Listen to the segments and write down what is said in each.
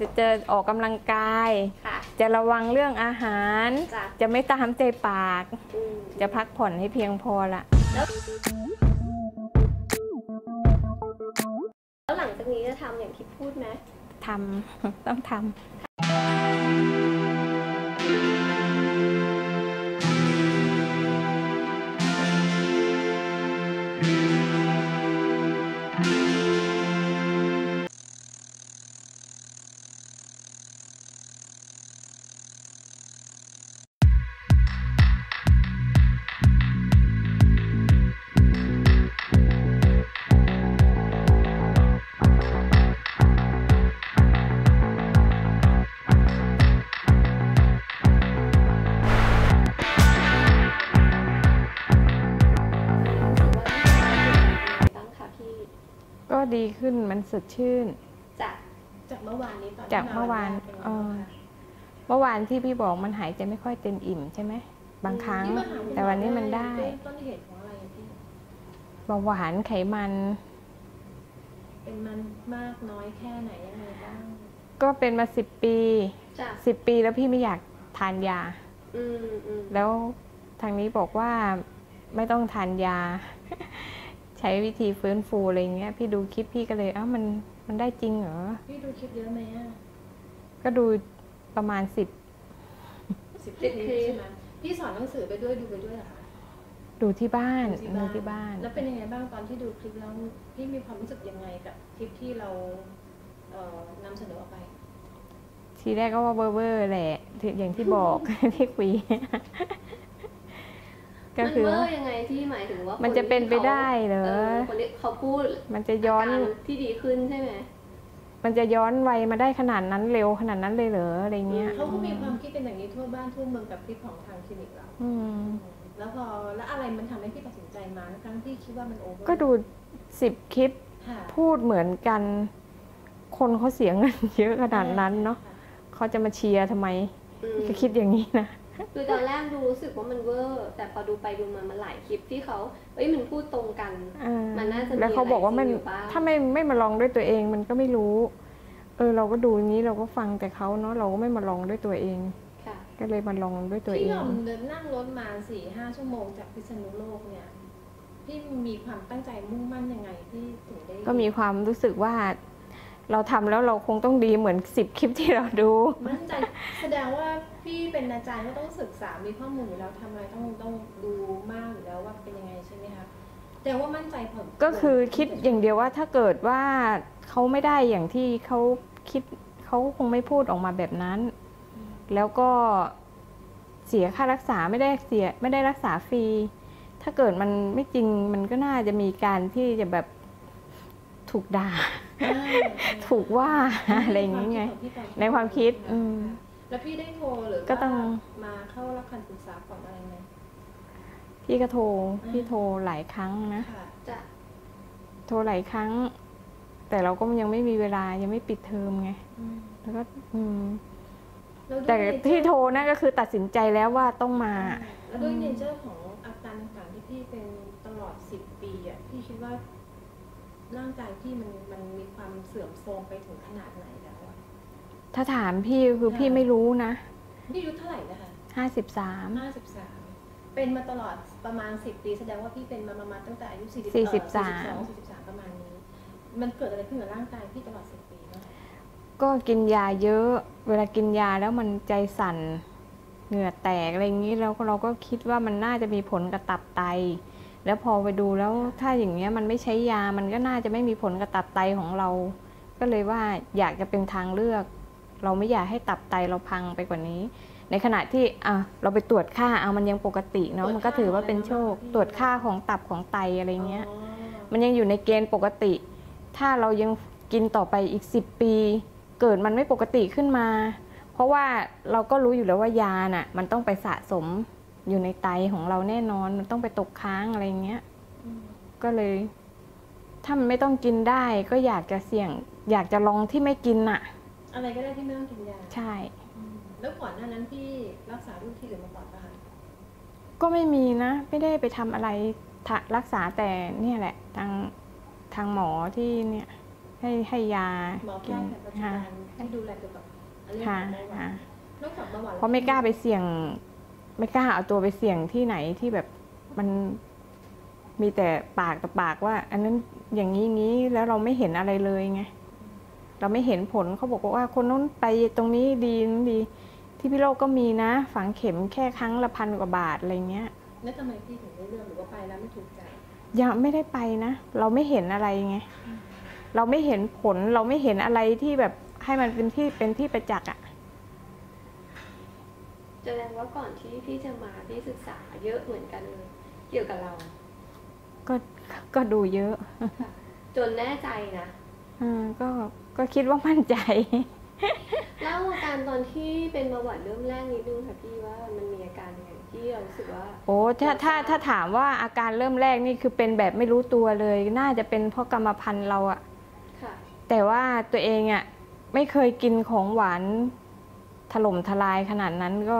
จะจะออกกำลังกาย ค่ะ จะระวังเรื่องอาหาร จ้ะ จะไม่ตามใจปาก อืมจะพักผ่อนให้เพียงพอละ แล้วหลังจากนี้จะทำอย่างที่พูดไหมทำ ต้องท ขึ้นมันสดชื่น จากจากเมื่อวานนี้ตอนจากเมื่อวานที่เอมาอวันแรกเมื่อวานที่พี่บอกมันหายใจไม่ค่อยเต็มอิ่มใช่ไหมบางครั้ง ที่มาหาคุณหมอแต่วันนี้มันได้เป็นต้นเหตุของอะไรอะพี่เบาหวานไขมัน เป็นมันมากน้อยแค่ไหนยังไงบ้างก็เป็นมาสิบปีจากสิบปีแล้วพี่ไม่อยากทานยา อืมอืมแล้วทางนี้บอกว่าไม่ต้องทานยาใช้วิธีฟื้นฟูอะไรเงี้ย พี่ดูคลิปพี่ก็เลยอ้าวมันมันได้จริงเหรอ พี่ดูคลิปเยอะไหมอะ ก็ดูประมาณสิบสิบคลิปใช่ไหมพี่สอนหนังสือไปด้วยดูไปด้วยเหรอคะดูที่บ้านดูดูที่บ้าน แล้วเป็นยังไงบ้างตอนที่ดูคลิปแล้วพี่มีความรู้สึกยังไงกับคลิปที่เราเอ่อนำเสนอออกไป ทีแรกก็ว่าเบอร์เบอร์แหละที่อย่างที่บอกที่คุย ก็มันคือเวอว่าร์ยังไงที่หมายถึงว่ามัมันจะเป็นไปได้เหรอคนที่เขาพูดมันจะย้อนอาการที่ดีขึ้นใช่ไหมมันจะย้อนวัยมาได้ขนาดนั้นเร็วขนาดนั้นเลยเหรออะไรเงี้ยเขาก็มีความคิดเป็นอย่างนี้ทั่วบ้านทั่วเมืองกับคลิปของทางคลินิกเราอืมแล้วพอแล้วอะไรมันทำให้พี่ตัดสินใจมาทั้งที่คิดว่ามันโอเวอร์ก็ดูสิบคลิปค่ะพูดเหมือนกัน คนเขาเสียเงินเยอะขนาดนั้นเนาะค่เขาจะมาเชียร์ทำไมอืมก็คิดอย่างนี้นะ คือตอนแรกดูรู้สึกว่ามันเวอร์ แต่พอดูไปดูมามันหลายคลิปที่เขาเอ้ยมันพูดตรงกันเออมันน่าจะมีแล้วเขาบอกว่ามันอะไรจริงอยู่บ้างถ้าไม่ไม่มาลองด้วยตัวเองมันก็ไม่รู้ เออ เราก็ดูอย่างนี้เราก็ฟังแต่เขาเนาะเราก็ไม่มาลองด้วยตัวเองค่ะก็เลยมาลองด้วยตัวพี่เอยองมเดินนั่งรถมาสี่ห้าชั่วโมงจากพิษณุโลกเนี่ยพี่มีความตั้งใจมุ่งมั่นยังไงที่ถึงได้ ก็มีความรู้สึกว่า เราทำแล้วเราคงต้องดีเหมือนสิบคลิปที่เราดูมั่นใจแสดงว่าพี่เป็นอาจารย์ก็ต้องศึกษา มีข้อมูลอยู่แล้วทำอะไรต้องต้องดูมากอยู่แล้วว่าเป็นยังไงใช่ไหมคะแต่ว่ามั่นใจผมก็คือคิดอย่างเดียวว่าถ้าเกิดว่าเขาไม่ได้อย่างที่เขาคิดเขาคงไม่พูดออกมาแบบนั้น แล้วก็เสียค่ารักษาไม่ได้เสียไม่ได้รักษาฟรี ถ้าเกิดมันไม่จริงมันก็น่าจะมีการที่จะแบบถูกด่าอ่า ถูกว่าอะไรอย่างนี้ไง ในความคิดอืมแล้วพี่ได้โทรหรือก็ต้องว่ามาเข้ารับคำปรึกษาก่อนอะไรไหมพี่ก็โทรพี่โทรหลายครั้งนะค่ะจะโทรหลายครั้ง แต่เราก็ยังไม่มีเวลายังไม่ปิดเทอมไงอืมแล้วก็อืมแล้วด้วยแต่ที่โทรเนเจอนั่นก็คือตัดสินใจแล้วว่าต้องมา แล้วด้วยเนเจอร์ของอาการต่างๆที่พี่เป็นตลอดสิบปีอะพี่คิดว่า ร่างกายพี่มันมันมีความเสื่อมโทรมไปถึงขนาดไหนแล้วอะถ้าถามพี่คือค่ะพี่ไม่รู้นะพี่อายุเท่าไหร่นะคะห้าสิบสามห้าสิบสามเป็นมาตลอดประมาณสิบปีแสดงว่าพี่เป็นมาประมาณตั้งแต่อายุสี่สิบสี่สิบสามสองสี่สิบสามประมาณนี้ มันเกิดอะไรขึ้นกับร่างกายพี่ตลอดสิบปีเนาะก็กินยาเยอะ เวลากินยาแล้วมันใจสั่น เหงื่อแตกอะไรอย่างนี้แล้วก็เราก็คิดว่ามันน่าจะมีผลกับตับไต แล้วพอไปดูแล้วถ้าอย่างเงี้ยมันไม่ใช้ยามันก็น่าจะไม่มีผลกับตับไตของเรา ก็เลยว่าอยากจะเป็นทางเลือก เราไม่อยากให้ตับไตเราพังไปกว่านี้ ในขณะที่อะเราไปตรวจค่าเอามันยังปกติเนาะมันก็ถือว่าเป็นโชค ตรวจค่าของตับของไตอะไรเงี้ยอ๋อมันยังอยู่ในเกณฑ์ปกติ ถ้าเรายังกินต่อไปอีก 10 ปี เกิดมันไม่ปกติขึ้นมา เพราะว่าเราก็รู้อยู่แล้วว่ายาน่ะมันต้องไปสะสม อยู่ในไตของเราแน่นอน มันต้องไปตกค้างอะไรเงี้ยอืมก็เลย ถ้ามันไม่ต้องกินได้ ก็อยากจะเสี่ยง อยากจะลองที่ไม่กินน่ะอะไรก็ได้ที่ไม่ต้องกินยาใช่อืมแล้วก่อนหน้านั้นพี่รักษาลูกที่อื่นมาก่อนปะคะก็ไม่มีนะ ไม่ได้ไปทำอะไรทะรักษาแต่เนี่ยแหละ ทางทางหมอที่เนี่ย ให้ให้ยาหมอแพกิทนย์แผนปัจจุค่ะบันที่ดูแลเกี่ยวกับเรื่องขค่ะองเบาหวาค่ะนนอกจากเบาหวานเพราะไม่กล้าไปเสี่ยง ไม่กล้าเอาตัวไปเสี่ยงที่ไหนที่แบบมันมีแต่ปากต่อปากว่า อันนั้นอย่างนี้งี้แล้วเราไม่เห็นอะไรเลยไงเราไม่เห็นผลเขาบอกว่าคนนู้นไปตรงนี้ดีนั้นดี ที่พี่โลกก็มีนะ ฝังเข็มแค่ครั้งละพันกว่าบาทอะไรเงี้ยแล้วทำไมพี่ถึงได้เลือกหรือว่าไปแล้วไม่ถูกใจยังไม่ได้ไปนะ เราไม่เห็นอะไรไงเราไม่เห็นผลเราไม่เห็นอะไรที่แบบให้มันเป็นที่เป็นที่ประจักษ์อะ แสดงว่าก่อนที่พี่จะมาพี่ศึกษาเยอะเหมือนกันเลยเกี่ยวกับเรา ก็ก็ดูเยอะค่ะจนแน่ใจนะอืมก็ก็คิดว่ามั่นใจแล้วอาการตอนที่เป็นเบาหวานเริ่มแรกนิดนึงค่ะพี่ว่ามันมีอาการยังไงที่เรารู้สึกว่า โอ้ถ้าถ้าถ้าถามว่าอาการเริ่มแรกนี่คือเป็นแบบไม่รู้ตัวเลย น่าจะเป็นเพราะกรรมพันธุ์เราอะค่ะแต่ว่าตัวเองอะไม่เคยกินของหวาน ถล่มทลายขนาดนั้นก็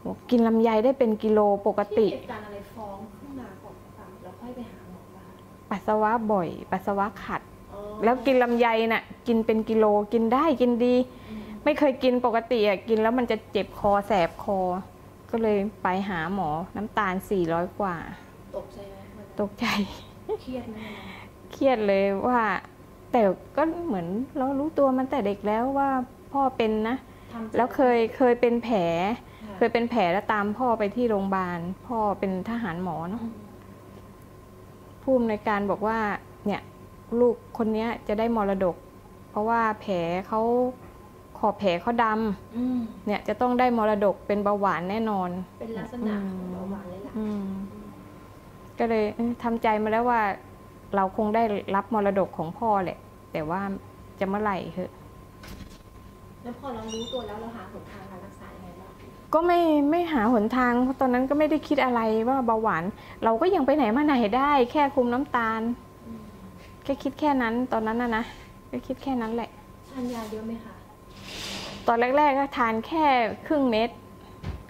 โหกินลำไยได้เป็นกิโลปกที่ติเหตุการณ์อะไรฟ้องขึ้นมาก่อนหรือเปล่าแล้วค่อยไปหาหมอปะคะปัสสาวะบ่อย ปัสสาวะขัดอ๋อแล้วกินลำไยน่ะ กินเป็นกิโลกินได้กินดีอืมไม่เคยกินปกติอะกินแล้วมันจะเจ็บคอแสบคอ ก็เลยไปหาหมอน้ำตาล 400 กว่า ตกใจไหมวันนั้นตกใจเครียดไหมวันนั้นเครียดเลยว่า แต่ก็เหมือนเรารู้ตัวมันแต่เด็กแล้วว่าพ่อเป็นนะทำใจ แล้วเคยเคยเป็นแผลค่ะเคยเป็นแผลแล้วตามพ่อไปที่โรงพยาบาล พ่อเป็นทหารหมอเนาะอืมผู้อำนวยการบอกว่าเนี่ยลูกคนเนี้ยจะได้มรดก เพราะว่าแผลเขาขอบแผลเขาดำอืมเนี่ยจะต้องได้มรดกเป็นเบาหวานแน่นอน เป็นลักษณะของเบาหวานเลยล่ะอืมก็เลยเอ้ยทำใจมาแล้วว่า เราคงได้รับมรดกของพ่อแหละ แต่ว่าจะเมื่อไหร่เหอะ แล้วพอเรารู้ตัวแล้วเราหาหนทางการรักษายังไงบ้างก็ไม่ไม่หาหนทางเพราะตอนนั้นก็ไม่ได้คิดอะไรว่าเบาหวาน เราก็ยังไปไหนมาไหนได้ แค่คุมน้ำตาลอืมแค่คิดแค่นั้นตอนนั้นนะนะก็คิดแค่นั้นแหละทานยาเยอะไหมคะตอนแรก ๆ ก็ทานแค่ครึ่งเม็ด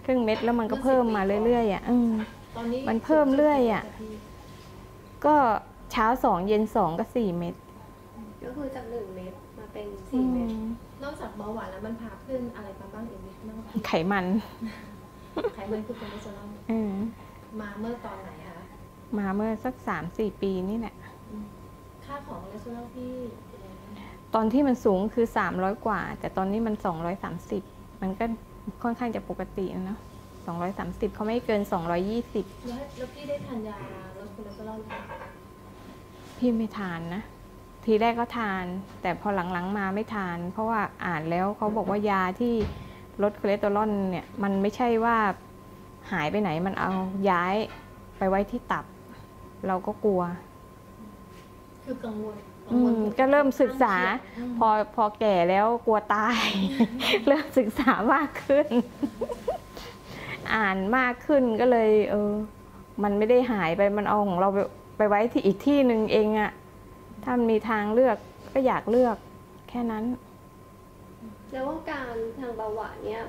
ครึ่งเม็ดแล้วมันก็เพิ่มมาเรื่อยๆอะอืมตอนนี้มันเพิ่มเรื่อยอะสูงสุดกี่เม็ดคพี่ก็เช้าสองเย็นสองก็สี่เม็ดก็คือจากหนึ่งเม็ดมา เป็นสี่เม็ดอืมนอกจากเบาหวานแล้วมันพาขึ้นอะไรมาบ้างอีกนิดบ้างพี่ไขมัน ไขมันคือคอเลสเตอรอลเออมาเมื่อตอนไหนคะ มาเมื่อสักสามสี่ปีนี่แหละอืมค่าของคอเลสเตอรอลพี่เป็นยังไงตอนที่มันสูงคือ300กว่า แต่ตอนนี้มัน230มันก็ค่อนข้างจะปกตินะเนอะ230เขาไม่เกิน220แล้วแล้วพี่ได้ทานยาลดคอเลสเตอรอลหรือเปล่าพี่ไม่ทานนะ ทีแรกก็ทาน แต่พอหลังๆมาไม่ทาน เพราะว่าอ่านแล้วเขาบอกว่ายาที่ลดคอเลสเตอรอลเนี่ยมันไม่ใช่ว่าหายไปไหนมันเอาย้ายไปไว้ที่ตับ เราก็กลัว คือกังวลอืมก็เริ่มศึกษาอืมพอพอแก่แล้วกลัวตาย เริ่มศึกษามากขึ้น อ่านมากขึ้นก็เลย เออ มันไม่ได้หายไปมันเอาของเราไปไปไว้ที่อีกที่หนึ่งเองอะ ถ้ามันมีทางเลือกก็อยากเลือกแค่นั้น แล้วอาการทางเบาหวานเนี่ย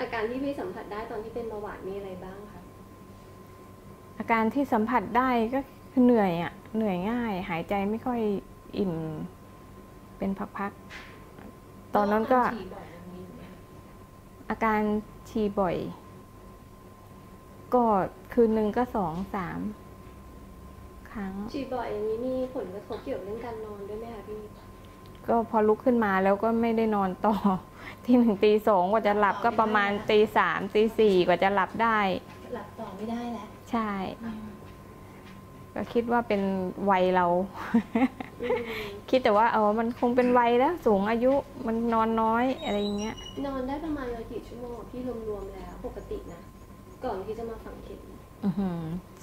อาการที่พี่สัมผัสได้ตอนที่เป็นเบาหวานมีอะไรบ้างคะอาการที่สัมผัสได้ก็คือเหนื่อยอะเหนื่อยง่าย หายใจไม่ค่อยอิ่มเป็นพักๆตอนนั้นก็แล้วฉี่บ่อยยังมีอยู่ไหมคะอาการฉี่บ่อย ก็คืนหนึ่งก็สองสาม ครั้ง ฉี่บ่อยอย่างนี้มีผลกระทบเกี่ยวกับเรื่องการนอนด้วยไหมคะพี่ ก็พอลุกขึ้นมาแล้วก็ไม่ได้นอนต่อ ทีหนึ่งตีสองกว่าจะหลับก็ประมาณตีสามตีสี่กว่าจะหลับได้ หลับต่อไม่ได้แล้ว ใช่ ก็คิดว่าเป็นวัยเราอืมคิดแต่ว่าเออมันคงเป็นวัยแล้ว สูงอายุมันนอนน้อยอะไรอย่างเงี้ย นอนได้ประมาณวันกี่ชั่วโมงพี่รวมๆแล้ว ปกตินะ ก่อนที่จะมาฝังเข็มอื้อหือ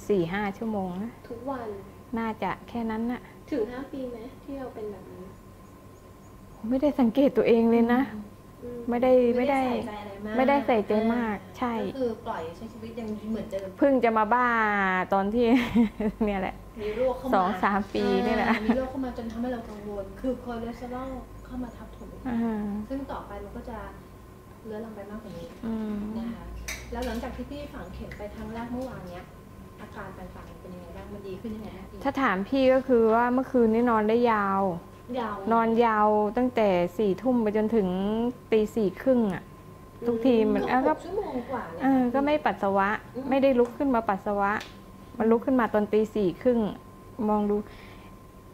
สี่ห้าชั่วโมงนะทุกวัน น่าจะแค่นั้นน่ะ ถึงห้าปีไหมที่เราเป็นแบบนี้ ไม่ได้สังเกตตัวเองเลยนะอืไม่ได้ ไม่ได้ใส่ใจอะไรมากไม่ได้ใส่ใจมากอ่ใช่ก็คือปล่อยใช้ชีวิตยังเหมือนเดิมเพิ่งจะมาบ้าตอนที่เนี่ยแหละมีโรคเข้ามาสองสามปีนี่แหละอ่ามีโรคเข้ามาจนทำให้เรากังวล คือคอเลสเตอรอลเข้ามาทับถมอ่าซึ่งต่อไปมันก็จะเลื้อรังไปมากกว่านี้อืมนะคะ แล้วหลังจากที่พี่ฝังเข็มไปครั้งแรกเมื่อวานเนี้ยอาการต่างๆเป็นยังไงบ้างมันดีขึ้นยังไงบ้างพี่ถ้าถามพี่ก็คือว่าเมื่อคืนนี้นอนได้ยาว ยาวนอนยาวตั้งแต่สี่ทุ่มไปจนถึงตีสี่ครึ่งอะทุกทีมันเกืเอ้าอบก็หกชั่วโมงกว่าเนี่ยเออก็ไม่ปัสสาวะอืมไม่ได้ลุกขึ้นมาปัสสาวะ มันลุกขึ้นมาตอนตีสี่ครึ่งมองดู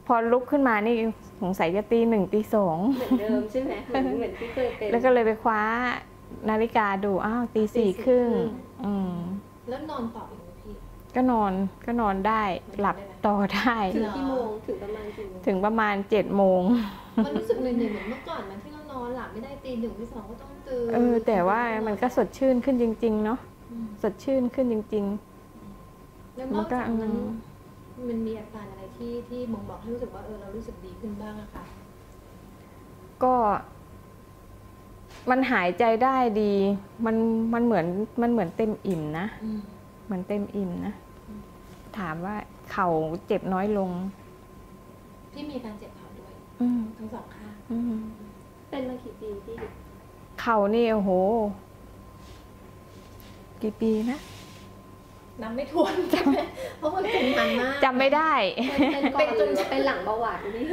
พอลุกขึ้นมานี่สงสัยจะตีหนึ่งตีสองเหมือนเดิมใช่ไหมเหมือนเหมือนที่เคยเป็นแล้วก็เลยไปคว้า นาฬิกาดูอ้าวตีสี่ครึ่งอืมแล้วนอนต่ออีกไหมพี่ ก็นอนก็นอนได้หลับต่อได้ถึงกี่โมงถึงประมาณกี่โมงถึงประมาณเจ็ดโมงมันรู้สึกเหนื่อยๆเหมือนเมื่อก่อนนะที่เรานอนหลับไม่ได้ตีหนึ่งตีสองก็ต้องตื่นเออ แต่ว่ามันก็สดชื่นขึ้นจริง ๆ เนาะอืมสดชื่นขึ้นจริงแล้วๆนมัอนกก็จากอืนั้นมมันมีอาการอะไรที่ที่มองบอกให้รู้สึกว่าเออเรารู้สึกดีขึ้นบ้างอะค่ะก็ มันหายใจได้ดี มันมันเหมือนมันเหมือนเต็มอิ่มนะอืมเหมือนเต็มอิ่มนะอืมถามว่าเข่าเจ็บน้อยลง พี่มีอาการเจ็บเข่าด้วยอืมทั้งสองข้างอืมเป็นมากี่ปีพี่เข่านี่โอ้โห กี่ปีนะนับไม่ถ้วนใช่ไหมเพราะมันเป็นนานมากจำไม่ได้ เป็นก่อนหรือว่าเป็นหลังเบาหวานพี่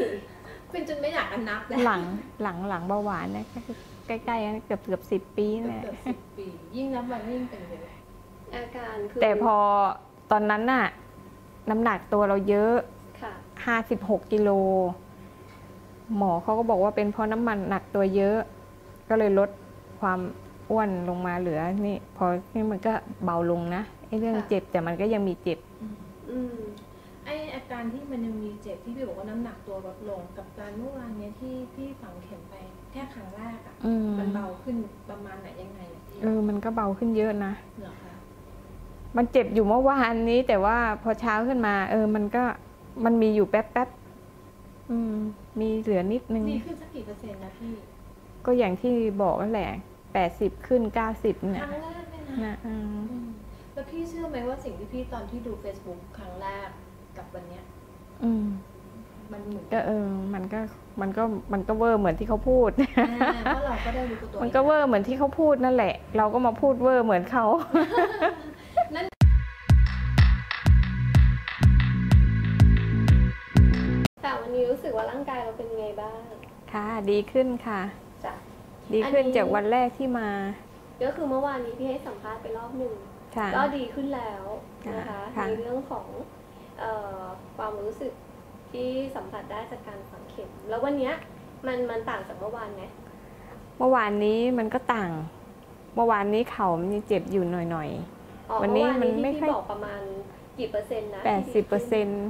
เป็นจนไม่อยากจะนับแล้วหลังหลังหลังเบาหวานนะก็คือ ใกล้ๆกันเกือบเกือบสิบปีนั่นแหละเกือบสิบปียิ่งนับวันยิ่งเป็นเยอะอาการคือแต่พอตอนนั้นน่ะน้ำหนักตัวเราเยอะ ค่ะห้าสิบหกกิโล หมอเขาก็บอกว่าเป็นเพราะน้ำมันหนักตัวเยอะ ก็เลยลดความอ้วนลงมาเหลือนี่ พอนี่มันก็เบาลงนะไอ้เรื่องค่ะ เจ็บแต่มันก็ยังมีเจ็บ อืม ไออาการที่มันยังมีเจ็บที่พี่บอกว่าน้ำหนักตัวลดลง กับการเมื่อวานเนี้ยที่พี่ฝังเข็มไป แค่ครั้งแรกอะอืมมันเบาขึ้นประมาณไหนยังไงอะพี่เออมันก็เบาขึ้นเยอะนะเหรอคะมันเจ็บอยู่เมื่อวานนี้ แต่ว่าพอเช้าขึ้นมา เออ มันก็มันมีอยู่แป๊บแป๊บๆอืมมีเหลือนิดนึงดีขึ้นสักกี่เปอร์เซ็นต์นะพี่ ก็อย่างที่บอกนั่นแหละแปดสิบขึ้นเก้าสิบคเนี่ยรั้งแรกเนี่ยนะนะอืมอืมแล้วพี่เชื่อไหมว่าสิ่งที่พี่ตอนที่ดู Facebook ครั้งแรกกับวันเนี้ย อืม มันเหมือนก็เออ มันก็มันก็มันก็เวอร์เหมือนที่เขาพูดอ่าเพราะเราก็ได้รู้ตัวมันก็เวอร์เหมือนที่เขาพูดนั่นแหละ เราก็มาพูดเวอร์เหมือนเขาแต่วันนี้รู้สึกว่าร่างกายเราเป็นไงบ้าง ค่ะ ดีขึ้นค่ะจ้ะดีขึ้นอันนี้จากวันแรกที่มา ก็คือเมื่อวานนี้พี่ให้สัมภาษณ์ไปรอบหนึ่งค่ะก็ดีขึ้นแล้วนะคะค่ะในเรื่องของเออความรู้สึก ที่สัมผัสได้จากการฝังเข็ม แล้ววันเนี้ยมันมันต่างจากเมื่อวานไหมเมื่อวานนี้มันก็ต่าง เมื่อวานนี้เข่ามันยังเจ็บอยู่หน่อยอ๋อวันนี้เอวามันที่ไม่พี่ค่อยบอกประมาณกี่เปอร์เซ็นต์นะๆแปดสิบเปอร์เซ็นต์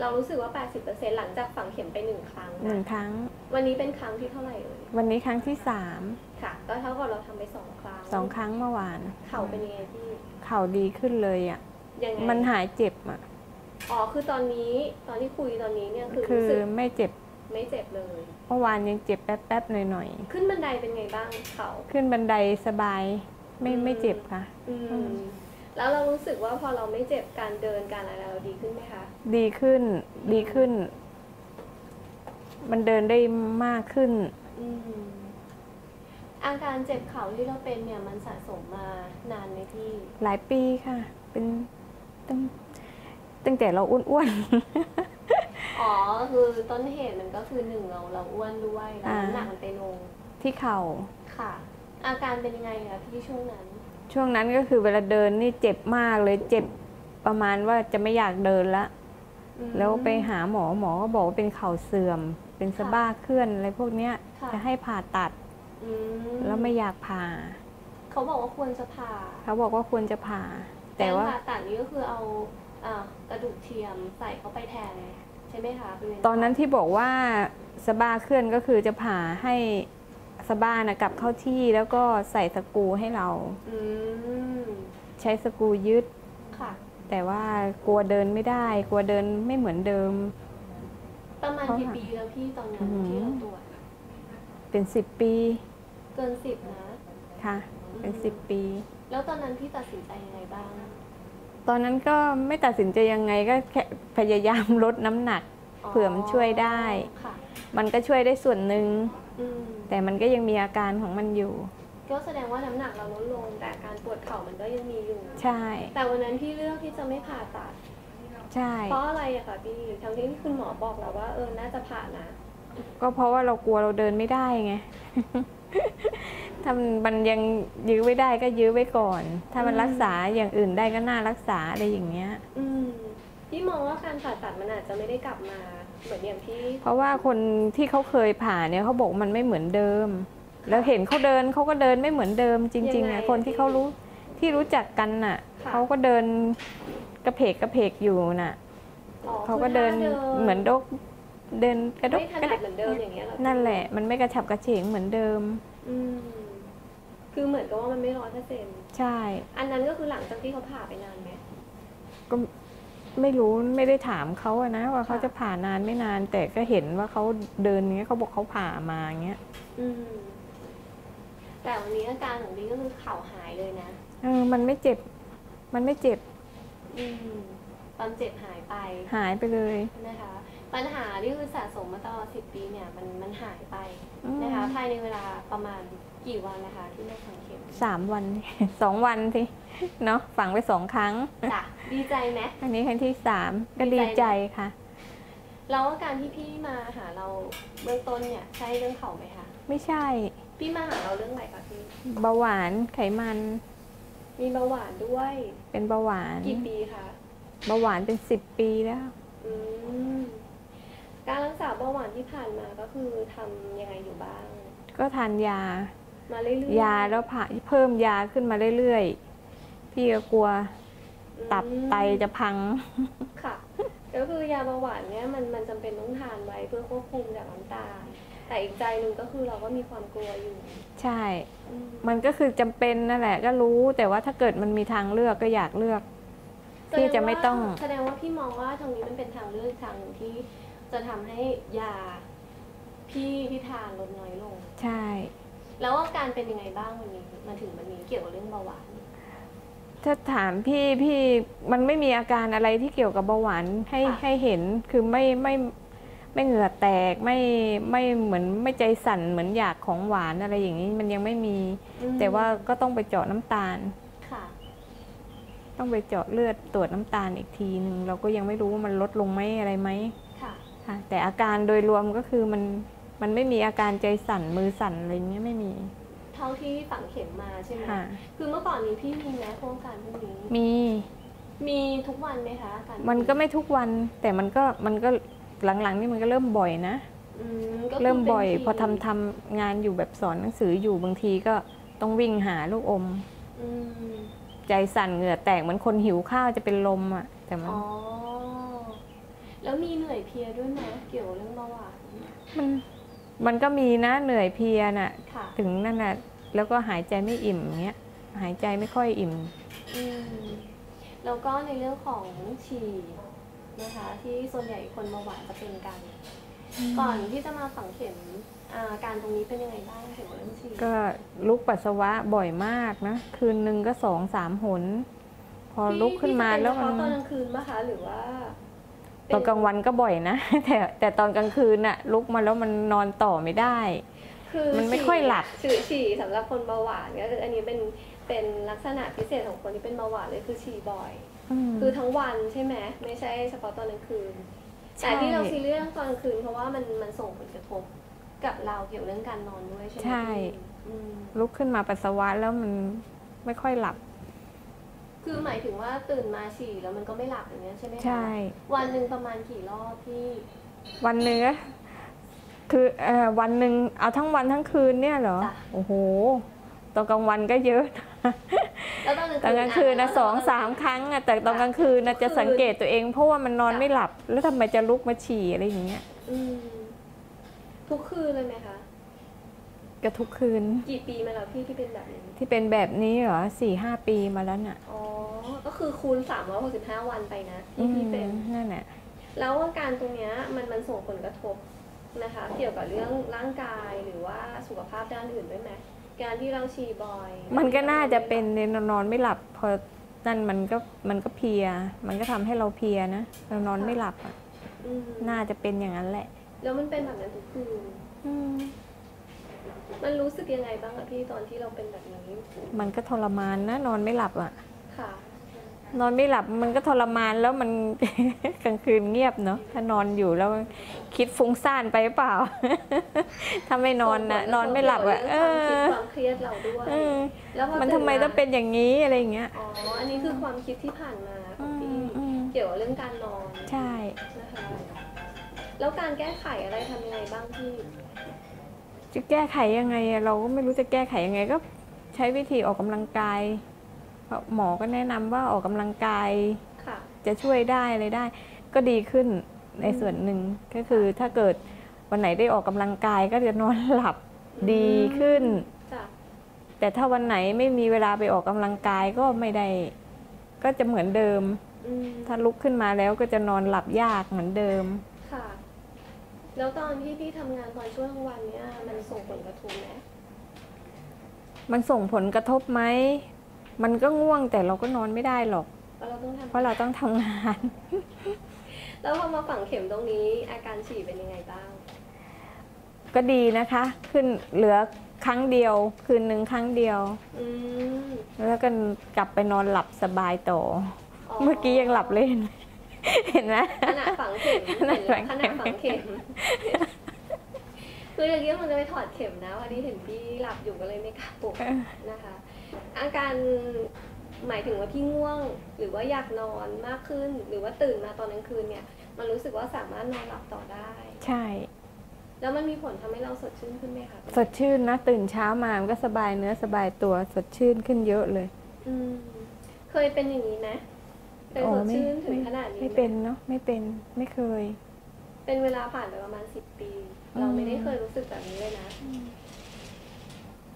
เรารู้สึกว่า 80เปอร์เซ็นต์หลังจากฝังเข็มไปหนึ่งครั้งหนึ่งนะครั้ง วันนี้เป็นครั้งที่เท่าไหร่เอ่ย วันนี้ครั้งที่สามค่ะ ก็เท่ากับเราทำไปสองครั้งสองครั้งเมื่อวาน เข่าเป็นยังไงพี่ เข่าดีขึ้นเลยอะยังไงมันหายเจ็บอะ อ๋อคือตอนนี้ตอนที่คุยตอนนี้เนี่ยคือคือรู้สึกไม่เจ็บไม่เจ็บเลย เมื่อวานยังเจ็บแป๊บๆหน่อยขึ้นบันไดเป็นไงบ้างเข่าๆ ขึ้นบันไดสบายไม่อืม ไม่เจ็บค่ะ อืมอืมแล้วเรารู้สึกว่าพอเราไม่เจ็บการเดินการอะไรเราดีขึ้นไหมคะดีขึ้นดีขึ้น มันเดินได้มากขึ้น อืมอาการเจ็บเข่าที่เราเป็นเนี่ยมันสะสมมานานไหมพี่หลายปีค่ะ เป็นตั้ง ตั้งแต่เราอ้วนอ๋อ คือต้นเหตุมันก็คือหนึ่งเราเราอ้วนด้วยแล้วอ่าน้ำหนักมันไปลงๆที่เข่า ค่ะ อาการเป็นยังไงคะพี่ช่วงนั้น ช่วงนั้นก็คือเวลาเดินนี่เจ็บมากเลยเจ็บประมาณว่าจะไม่อยากเดินละอืมแล้วไปหาหมอหมอก็บอกว่าเป็นเข่าเสื่อม เป็นสะบ้าเคลื่อนอะไรพวกเนี้ยค่ะจะให้ผ่าตัดอืมแล้วไม่อยากผ่า เขาบอกว่าควรจะผ่า เขาบอกว่าควรจะผ่า แต่ว่ากรผ่าตัดนี้ก็คือเอาอ่า กระดูกเทียมใส่เข้าไปแทนใช่ไหมคะบริเวณตอนนั้นที่บอกว่าสะบ้าเคลื่อนก็คือจะผ่าให้สะบ้านะกลับเข้าที่แล้วก็ใส่สกรูให้เราอืมใช้สกรูยึดค่ะ แต่ว่ากลัวเดินไม่ได้ กลัวเดินไม่เหมือนเดิม ประมาณเขากี่หาปีแล้วพี่ตอนนั้อื้นอหือที่เราตรวจเป็นสิบปี เกินสิบนะ ค่ะ เป็นสิบปี แล้วตอนนั้นพี่ตัดสินใจยังไงบ้าง ตอนนั้นก็ไม่ตัดสินใจยังไงก็แค่พยายามลดน้ำหนัก เผื่อมันช่วยได้ ค่ะ มันก็ช่วยได้ส่วนหนึ่ง อืมแต่มันก็ยังมีอาการของมันอยู่ ก็แสดงว่าน้ำหนักเราลดลง แต่การปวดเข่ามันก็ยังมีอยู่ ใช่ แต่วันนั้นพี่เลือกที่จะไม่ผ่าตัด ใช่ เพราะอะไรอะคะพี่ ทั้งที่คุณหมอบอกแล้วว่าเออ น่าจะผ่านะ ก็เพราะว่าเรากลัวเราเดินไม่ได้ไง ถ้ามันมันยังยื้อไว้ได้ก็ยื้อไว้ก่อน ถ้ามันอืมรักษาอย่างอื่นได้ก็น่ารักษาอะไรอย่างเงี้ยอืมพี่มองว่าการผ่าตัดมันอาจจะไม่ได้กลับมาเหมือนอย่างที่เพราะว่าคนที่เขาเคยผ่าเนี่ยเขาบอกมันไม่เหมือนเดิม แล้วเห็นเขาเดินเขาก็เดินไม่เหมือนเดิม จริงๆอะคนที่เขารู้ที่รู้จักกันน่ะเขาก็เดินกระเพกกระเพกอยู่น่ะอ๋อเขาก็เดินคือท่าเหมือนดกเดินกระดกไม่ถกระนัดดกเหมือนเดิมอย่างเงี้ยเหรอพี่นั่นแหละ มันไม่กระฉับกระเฉงเหมือนเดิม อืม คือเหมือนกับว่ามันไม่ร้อยเปอร์เซ็นต์ใช่ อันนั้นก็คือหลังจากที่เขาผ่าไปนานไหมก็ไม่รู้ไม่ได้ถามเขาอะนะ ว่าเขาค่ะจะผ่านานไม่นาน แต่ก็เห็นว่าเขาเดินอย่างเงี้ยเขาบอกเขาผ่ามาอย่างเงี้ยอืมแต่วันนี้อาการของดีก็คือเข่าหายเลยนะเออมันไม่เจ็บ มันไม่เจ็บอืมตอนเจ็บหายไป หายไปเลยนะคะ ปัญหาที่คือสะสมมาตลอดสิบปีเนี่ย มันมันหายไปอืมนะคะภายในเวลาประมาณ กี่วันนะคะที่มาฝังเข็มสามวัน สองวันสิเนาะฝังไปสองครั้งจ้ะดีใจไหมอันนี้ครั้งที่สามก็ดีดีใจใจไหมค่ะ แล้วอาการที่พี่มาหาเราเบื้องต้นเนี่ยใช่เรื่องเข่าไหมคะ ไม่ใช่ พี่มาหาเราเรื่องอะไรคะพี่เบาหวานไขมัน มีเบาหวานด้วย เป็นเบาหวานกี่ปีคะเบาหวานเป็นสิบปีแล้วอืมการรักษาเบาหวานที่ผ่านมาก็คือทำยังไงอยู่บ้าง ก็ทานยา มาเรื่อยๆยาแล้วผ่าเพิ่มยาขึ้นมาเรื่อยๆพี่ก็กลัวอืมตับไตจะพังค่ะก็คือยาเบาหวานเนี่ยมันมันจำเป็นต้องทานไว้เพื่อควบคุมจากน้ำตาลแต่อีกใจหนึ่งก็คือเราก็มีความกลัวอยู่ ใช่อืมมันก็คือจำเป็นนั่นแหละ ก็รู้แต่ว่าถ้าเกิดมันมีทางเลือกก็อยากเลือก ที่จะไม่ต้องแสดงว่าพี่มองว่าทางนี้มันเป็นทางเลือกทางหนึ่งที่จะทำให้ยาพี่ที่ทานลดน้อยลง ใช่ แล้วอาการเป็นยังไงบ้างวันนี้มาถึงวันนี้เกี่ยวกับเรื่องเบาหวาน ถ้าถามพี่พี่มันไม่มีอาการอะไรที่เกี่ยวกับเบาหวานให้ค่ะ ให้เห็นคือไม่ไม่ไม่เหงื่อแตกไม่ไม่เหมือนไม่ใจสั่นเหมือนอยากของหวานอะไรอย่างนี้มันยังไม่มี อืมแต่ว่าก็ต้องไปเจาะน้ำตาล ค่ะ ต้องไปเจาะเลือดตรวจน้ำตาลอีกทีหนึ่งเราก็ยังไม่รู้ว่ามันลดลงไหมอะไรไหมค่ะ ค่ะ แต่อาการโดยรวมก็คือมัน มันไม่มีอาการใจสั่นมือสั่นอะไรเงี้ยไม่มี เท่าที่ฝังเข็มมาใช่ไหมค่ะ คือเมื่อก่อนนี้พี่มีแม้พวกอาการพวกนี้ มีมีทุกวันไหมคะอาการพวมันก็ไม่ทุกวันแต่มันก็มันก็หลังๆนี่มันก็เริ่มบ่อยนะ อืมก็คืเริ่มบ่อยป็นพอทำทำงานอยู่แบบสอนหนังสืออยู่บางทีก็ต้องวิ่งหาลูกอม อืมใจสั่นเหงื่อแตกเหมือนคนหิวข้าวจะเป็นลมอะ แต่มันอ๋อ แล้วมีเหนื่อยเพลียด้วยไหมเกี่ยวกับเรื่องเบาหวานมัน มันก็มีนะเหนื่อยเพลียน่ะค่ะ ถึงนั่นน่ะแล้วก็หายใจไม่อิ่มเงี้ยหายใจไม่ค่อยอิ่มอืมแล้วก็ในเรื่องของฉี่นะคะ ที่ส่วนใหญ่คนเบาหวานจะเป็นกัน ก่อนที่จะมาฝังเข็มอาอาการตรงนี้เป็นยังไงบ้างเกี่ยวกับเรื่องฉี่ก็ลุกปัสสาวะบ่อยมากนะ คืนหนึ่งก็สองสามหน พอลุกขึ้นมาแล้วพี่มันจะเป็นเฉพาะตอนกลางคืนปะคะหรือว่าเป็ ตอนกลางวันก็บ่อยนะ แต่แต่ตอนกลางคืนน่ะลุกมาแล้วมันนอนต่อไม่ได้คือมันไม่ค่อยหลับฉี่ฉี่สำหรับคนเบาหวานก็คืออันนี้เป็นเป็นลักษณะพิเศษของคนที่เป็นเบาหวานเลยคือฉี่บ่อยมคือทั้งวันใช่ไหมไม่ใช่เฉพาะตอนกลางคืนใช่แต่ที่เราซีเรียสตอนกลางคืนเพราะว่ามันมันส่งผลกระทบกับเราเกี่ยวเรื่องการนอนด้วยใช่ไหมใช่อืมลุกขึ้นมาปัสสาวะแล้วมันไม่ค่อยหลับ คือหมายถึงว่าตื่นมาฉี่แล้วมันก็ไม่หลับอย่างเงี้ยใช่ไหมคะใช่ วันหนึ่งประมาณกี่รอบพี่วันหนึ่งอะคือเอ่อวันหนึ่งเอาทั้งวันทั้งคืนเนี่ยเหรอจ้ะโอ้โหตอนกลางวันก็เยอะแล้วตอนกลางตอนกลางคืนนะสองสามครั้งอะแต่ตอนกลางคืนนะจะสังเกตตัวเองเพราะว่ามันนอนไม่หลับ แล้วทำไมจะลุกมาฉี่อะไรอย่างเงี้ยอืมทุกคืนเลยไหมคะ ก็ทุกคืน กี่ปีมาแล้วพี่ที่เป็นแบบนี้ ที่เป็นแบบนี้เหรอสี่ห้าปีมาแล้วน่ะ อ๋อ ก็คือคูณ 365 วันไปนะที่พี่เป็นอืมนั่นแหละแล้วอาการตรงเนี้ยมันมันส่งผลกระทบนะคะ เกี่ยวกับเรื่องร่างกายหรือว่าสุขภาพด้านอื่นด้วยไหมการที่เราฉี่บ่อย มันก็น่าจะเป็นเนี่ยนอนไม่หลับพอนั่นมันก็มันก็เพลีย มันก็ทำให้เราเพลียนะเรานอนไม่หลับอะอืมน่าจะเป็นอย่างนั้นแหละ แล้วมันเป็นแบบนั้นทุกคืนอื มมันรู้สึกยังไงบ้างอะพี่ตอนที่เราเป็นแบบนี้มันก็ทรมานนะนอนไม่หลับอะ ค่ะ นอนไม่หลับมันก็ทรมานแล้วมัน กลางคืนเงียบเนาะถ้านอนอยู่แล้วคิดฟุ้งซ่านไปหรือเปล่า ถ้าไม่นอนนะนอนไม่หลับอะเอส่งผลกระทบเกี่ยวกับเรื่องอความเครียดเราด้วยเออ แล้วพอมันทำไมต้องเป็นอย่างนี้อะไรอย่างเงี้ยอ๋ออันนี้คือความคิดที่ผ่านมาขอืองมพี่อืมเกี่ยวกับเรื่องการนอนใช่ นะคะแล้วการแก้ไขอะไรทำยังไงบ้างพี่ จะแก้ไขยังไงอะเราก็ไม่รู้จะแก้ไขยังไงก็ใช้วิธีออกกำลังกายเพราะหมอก็แนะนำว่าออกกำลังกายค่ะจะช่วยได้อะไรได้ ก็ดีขึ้นในส่วนหนึ่งก็คือถ้าเกิดวันไหนได้ออกกำลังกายก็จะนอนหลับดีขึ้นจ้ะแต่ถ้าวันไหนไม่มีเวลาไปออกกำลังกายก็ไม่ได้ ก็จะเหมือนเดิมอืมถ้าลุกขึ้นมาแล้วก็จะนอนหลับยากเหมือนเดิมค่ะ แล้วตอนที่พี่ทำงานตอนช่วงกลางวันเนี่ยมันส่งผลกระทบไหมมันส่งผลกระทบไหม มันก็ง่วงแต่เราก็นอนไม่ได้หรอกเพราะเราต้องทำเพราะเราต้องทำงาน แล้วพอมาฝังเข็มตรงนี้ อาการฉี่เป็นยังไงบ้าง ก็ดีนะคะ ขึ้นเหลือครั้งเดียว คืนหนึ่งครั้งเดียว อืมแล้วก็กลับไปนอนหลับสบายต่ออเมื่อกี้ยังหลับเล่น เห็นไหมขณะฝังเข็มขณะฝังขเข็มณะฝังเข็มคือเมื่อกี้มันจะไปถอดเข็มนะวันนี้เห็นพี่หลับอยู่ก็เลยไม่กล้าปลุกเออนะคะ อาการหมายถึงว่าพี่ง่วง หรือว่าอยากนอนมากขึ้น หรือว่าตื่นมาตอนกลางคืนเนี่ย มันรู้สึกว่าสามารถนอนหลับต่อได้ ใช่ แล้วมันมีผลทำให้เราสดชื่นขึ้นไหมคะสดชื่นนะตื่นเช้ามามันก็สบายเนื้อสบายตัวสดชื่นขึ้นเยอะเลย อืมเคยเป็นอย่างนี้ไหม เป็นโอ้สดไม่ชื่นถึงไม่ขนาดนี้ไม่ไหมเป็นเนาะไม่เป็นไม่เคย เป็นเวลาผ่านไปประมาณสิบปีอืมเราไม่ได้เคยรู้สึกแบบนี้เลยนะ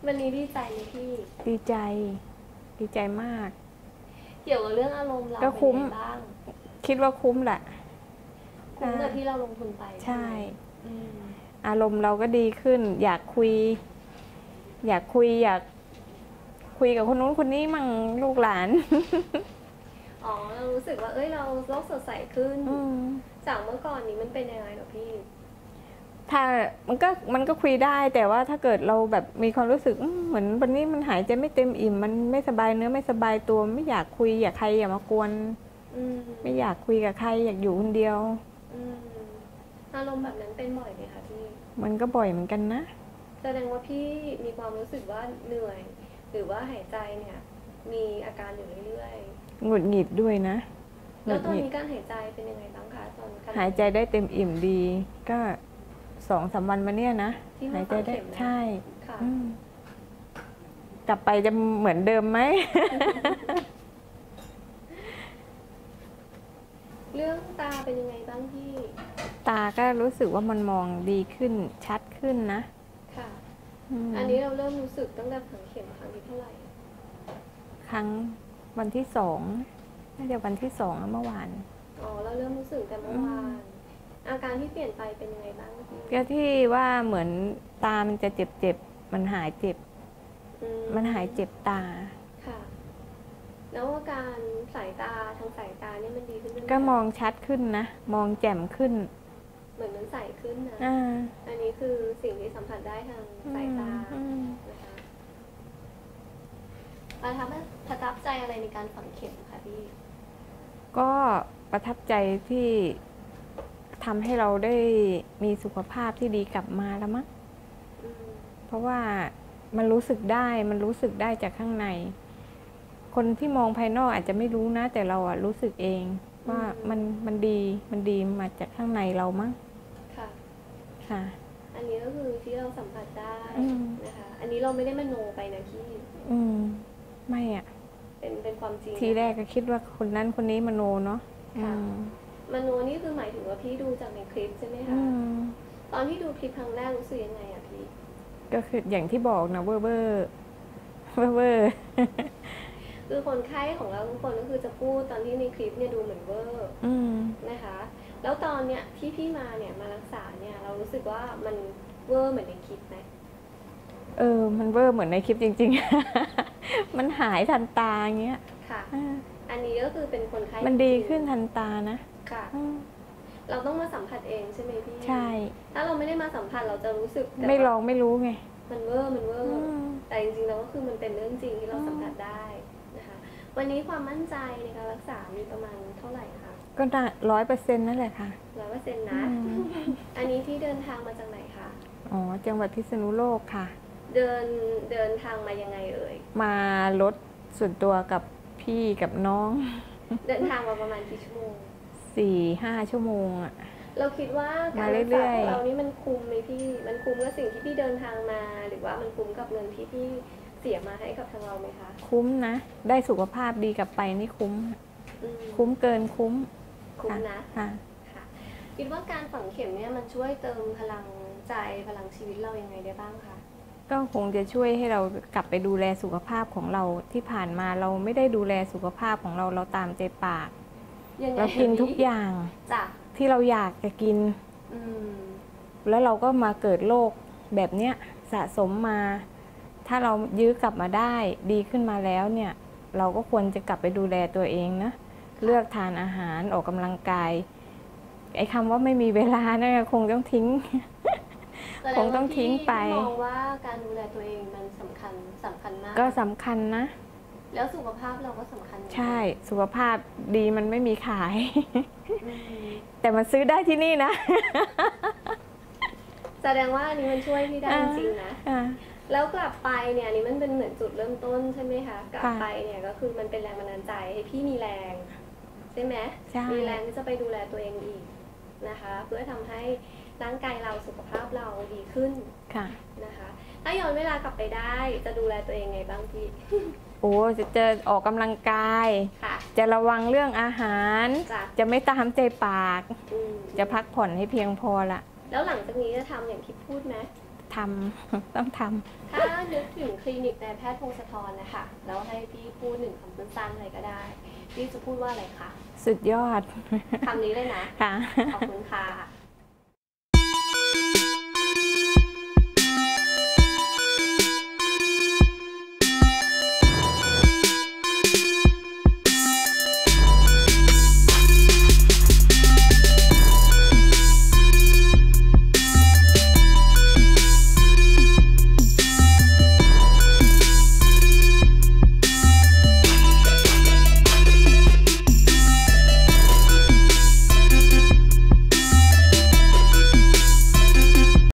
วันนี้ดีใจไหมพี่ดีใจ ดีใจมาก เกี่ยวกับเรื่องอารมณ์เราก็เป็นคุ้มยังไงบ้างคิดว่าคุ้มแหละคุ้มกับที่เราลงทุนไปใช่อืมอารมณ์เราก็ดีขึ้น อยากคุย อยากคุยอยากคุยกับคนนู้นคนนี้มั่งลูกหลาน อ๋อเรารู้สึกว่าเอ้ยเราโลกสดใสขึ้น อืม จากเมื่อก่อนนี้มันเป็นยังไงเหรอพี่ ถ้ามันก็มันก็คุยได้แต่ว่าถ้าเกิดเราแบบมีความรู้สึกอืมเหมือนวันนี้มันหายใจไม่เต็มอิ่ม มันไม่สบายเนื้อไม่สบายตัวไม่อยากคุยอยากใครอย่ามากวน อืมไม่อยากคุยกับใครอยากอยู่คนเดียว อืมอารมณ์แบบนั้นเป็นบ่อยไหมคะพี่ มันก็บ่อยเหมือนกันนะ แสดงว่าพี่มีความรู้สึกว่าเหนื่อย หรือว่าหายใจเนี่ย มีอาการอยู่เรื่อย หงุดหงิดด้วยนะๆหแล้วงุดตอนหงิดนี้การหายใจเป็นยังไงบ้างคะตอนขณะหายใจได้เต็มอิ่มดี ก็สองสามวันมาเนี่ยนะที่หามายใจฝังได้เข็มนะใช่ค่ะอืมกลับไปจะเหมือนเดิมไหมเรื่องตาเป็นยังไงบ้างพี่ ตาก็รู้สึกว่ามันมองดีขึ้นชัดขึ้นนะ ค่ะมอันนี้เราเริ่มรู้สึกตั้งแต่ฝังเข็มครั้งที่เท่าไหร่ ครั้ง วันที่สองน่าจะวันที่สองอะเมื่อวาน อ๋อเราเริ่มรู้สึกแต่เมื่อวาน อาการที่เปลี่ยนไปเป็นยังไงบ้างพี่ก็ที่ว่าเหมือนตามันจะเจ็บเจ็บๆมันหายเจ็บอืมันหายเจ็บตา ค่ะ แล้วอาการสายตาทางสายตาเนี่ยมันดีขึ้นด้วยไหก็มองชัดขึ้นนะ มองแจ่มขึ้น เหมือนมันใสขึ้นนะอ่าอันนี้คือสิ่งที่สัมผัสได้ทางสายตาอืมนะคะ ประทับประทับใจอะไรในการฝังเข็มคะพี่ ก็ประทับใจที่ทำให้เราได้มีสุขภาพที่ดีกลับมาแล้วมั้งอืมเพราะว่ามันรู้สึกได้มันรู้สึกได้จากข้างใน คนที่มองภายนอกอาจจะไม่รู้นะ แต่เราอะรู้สึกเองว่ามันมันดีมันดีมาจากข้างในเรามั้งค่ะ ค่ะ อันนี้ก็คือที่เราสัมผัสได้อืมนะคะ อันนี้เราไม่ได้มโนไปนะพี่ อืม ไม่อะเป็นเป็นความจริงทีแรกก็คิดว่าคนนั้นคนนี้มโนเนาะค่ะอืมมโนนี่คือหมายถึงว่าพี่ดูจากในคลิปใช่ไหมอืคะมตอนที่ดูคลิปครั้งแรกรู้สึกยังไงอะพี่ก็คืออย่างที่บอกนะเวอร์เวอร์เวอร์เวอร์คือคนไข้ของเราทุกคนก็คือจะพูดตอนที่ในคลิปเนี่ยดูเหมือนเวอร์อืมนะคะ แล้วตอนเนี้ยที่พี่มาเนี่ยมารักษาเนี่ยเรารู้สึกว่ามันเวอร์เหมือนในคลิปไหม เออ มันเวอร์เหมือนในคลิปจริง ๆ มันหายทันตาอย่างเงี้ยค่ะอ่าอันนี้ก็คือเป็นคนไข้มันดีจริงๆขึ้นทันตานะ ค่ะอืมเราต้องมาสัมผัสเองใช่ไหมพี่ ใช่ ถ้าเราไม่ได้มาสัมผัสเราจะรู้สึกแต่ไม่ลว่าองไม่รู้ไง มันเวอร์มันเวออืร์มแต่จริงๆแล้วก็คือมันเป็นเรื่องจริงที่เราอืมสัมผัสได้นะคะ วันนี้ความมั่นใจในการรักษา มีประมาณเท่าไหร่คะ ก็ร้อยเปอร์เซ็นต์นั่นแหละค่ะร้อยเปอร์เซ็นต์นะอืมอันนี้ที่เดินทางมาจากไหนคะ อ๋อ จังหวัดพิษณุโลกค่ะ เดินเดินทางมายังไงเอ่ย มารถส่วนตัวกับพี่กับน้อง เดินทางมาประมาณกี่ชั่วโมงสี่ห้าชั่วโมงอะ เราคิดว่าการมารักเรื่ษาอยขๆองเรานี่มันคุ้มไหมพี่ มันคุ้มกับสิ่งที่พี่เดินทางมา หรือว่ามันคุ้มกับเงินที่พี่เสียมาให้กับทางเราไหมคะ คุ้มนะ ได้สุขภาพดีกลับไปนี่คุ้มอืมคุ้มเกินคุ้ม คุ้มนะค่ะค่ะคิดว่าการฝังเข็มเนี่ยมันช่วยเติมพลังใจพลังชีวิตเรายังไงได้บ้างคะ ก็คงจะช่วยให้เรากลับไปดูแลสุขภาพของเราที่ผ่านมาเราไม่ได้ดูแลสุขภาพของเราเราตามใจปาก ยังไงเรากินทุกอย่างจ้ะที่เราอยากจะกิน อืมแล้วเราก็มาเกิดโรคแบบเนี้ยสะสมมา ถ้าเรายื้อกลับมาได้ดีขึ้นมาแล้วเนี่ย เราก็ควรจะกลับไปดูแลตัวเองนะ เลือกทานอาหารออกกำลังกาย ไอ้คำว่าไม่มีเวลานะคงต้องทิ้งแสด คงต้องว่าทิ้งไปพี่มองว่าการดูแลตัวเองมันสำคัญสำคัญมาก ก็สำคัญนะ แล้วสุขภาพเราก็สำคัญเหมือนกันใช่ สุขภาพดีมันไม่มีขายอืมแต่มันซื้อได้ที่นี่นะ แสดงว่าอันนี้มันช่วยพี่ได้จริงๆนะอ่าแล้วกลับไปเนี่ยอันนี้มันเป็นเหมือนจุดเริ่มต้นใช่ไหมคะกลับค่ะไปเนี่ยก็คือมันเป็นแรงบันดาลใจให้พี่มีแรงใช่ไหมใช่มีแรงที่จะไปดูแลตัวเองอีกนะคะ เพื่อทำให้ ร่างกายเราสุขภาพเราดีขึ้นค่ะนะคะ ถ้าย้อนเวลากลับไปได้จะดูแลตัวเองไงบ้างพี่โอ้จะจะออกกำลังกายค่ะจะระวังเรื่องอาหารจ้ะจะไม่ตามใจปากอืมจะพักผ่อนให้เพียงพอละ แล้วหลังจากนี้จะทำอย่างที่พูดไหมทำต้องทถ้านึกถึงคลินิกนายแพทย์พงศธรนะคะ แล้วให้พี่พูดหนึ่งคำสั้นๆอะไรก็ได้ พี่จะพูดว่าอะไรคะำสุดยอด คำนี้เลยนะ ค่ะ ขอบคุณค่ะ